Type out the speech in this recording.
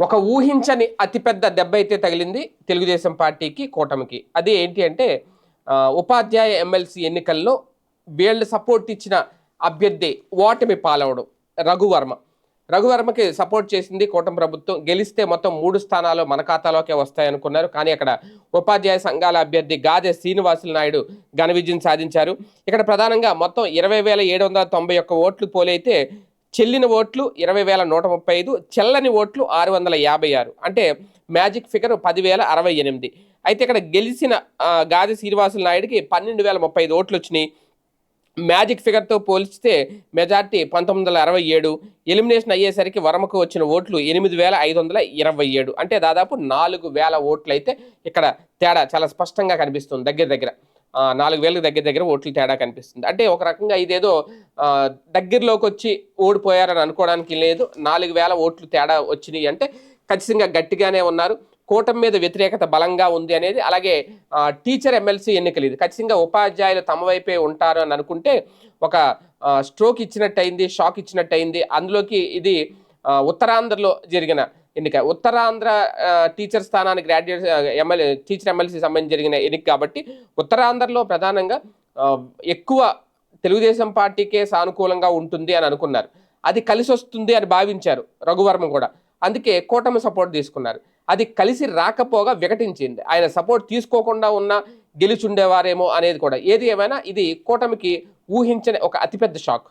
ఒక ఊహించని అతిపెద్ద దెబ్బ అయితే తగిలింది తెలుగుదేశం పార్టీకి కూటమికి. అది ఏంటి అంటే ఉపాధ్యాయ ఎమ్మెల్సీ ఎన్నికల్లో వీళ్ళు సపోర్ట్ ఇచ్చిన అభ్యర్థి ఓటమి పాలవడం రఘువర్మ. రఘువర్మకి సపోర్ట్ చేసింది కూటమి ప్రభుత్వం. గెలిస్తే మొత్తం మూడు స్థానాలు మన ఖాతాలోకే వస్తాయనుకున్నారు. కానీ అక్కడ ఉపాధ్యాయ సంఘాల అభ్యర్థి గాదె శ్రీనివాసులు నాయుడు ఘన విజయం సాధించారు. ఇక్కడ ప్రధానంగా మొత్తం ఇరవై వేల ఏడు వందల తొంభై ఒక్క ఓట్లు పోలైతే చెల్లిన ఓట్లు ఇరవై వేల నూట ముప్పై ఐదు చెల్లని ఓట్లు ఆరు వందల యాభై ఆరు. అంటే మ్యాజిక్ ఫిగర్ పదివేల అరవై ఎనిమిది. అయితే ఇక్కడ గెలిచిన గాది శ్రీనివాసుల నాయుడికి పన్నెండు వేల ముప్పై ఐదు ఓట్లు వచ్చినాయి. మ్యాజిక్ ఫిగర్తో పోల్చితే మెజార్టీ పంతొమ్మిది వందల అరవై ఏడు ఎలిమినేషన్ అయ్యేసరికి వరమకు వచ్చిన ఓట్లు ఎనిమిది వేల ఐదు వందల ఇరవై ఏడు. అంటే దాదాపు నాలుగు వేల ఓట్లు అయితే ఇక్కడ తేడా చాలా స్పష్టంగా కనిపిస్తుంది దగ్గర దగ్గర. నాలుగు వేలకు దగ్గర దగ్గర ఓట్లు తేడా కనిపిస్తుంది. అంటే ఒక రకంగా ఇదేదో దగ్గరలోకి వచ్చి ఓడిపోయారని అనుకోవడానికి లేదు. నాలుగు వేల ఓట్లు తేడా వచ్చినాయి అంటే ఖచ్చితంగా గట్టిగానే ఉన్నారు. కూటమి మీద వ్యతిరేకత బలంగా ఉంది అనేది అలాగే టీచర్ ఎమ్మెల్సీ ఎన్నికలు ఇది. ఖచ్చితంగా ఉపాధ్యాయులు తమ వైపే ఉంటారు అని అనుకుంటే ఒక స్ట్రోక్ స్ట్రోక్ ఇచ్చినట్టయింది షాక్ ఇచ్చినట్టయింది. అందులోకి ఇది ఉత్తరాంధ్రలో జరిగిన ఎన్నిక. ఉత్తరాంధ్ర టీచర్ స్థానానికి గ్రాడ్యుయేట్ ఎమ్మెల్యే టీచర్ ఎమ్మెల్సీ సంబంధించి జరిగిన ఎన్నిక కాబట్టి ఉత్తరాంధ్రలో ప్రధానంగా ఎక్కువ తెలుగుదేశం పార్టీకే సానుకూలంగా ఉంటుంది అని అనుకున్నారు. అది కలిసి వస్తుంది అని భావించారు రఘువర్మ కూడా. అందుకే కూటమి సపోర్ట్ తీసుకున్నారు. అది కలిసి రాకపోగా వికటించింది. ఆయన సపోర్ట్ తీసుకోకుండా ఉన్న గెలిచుండేవారేమో అనేది కూడా. ఏది ఏమైనా ఇది కూటమికి ఊహించని ఒక అతిపెద్ద షాక్.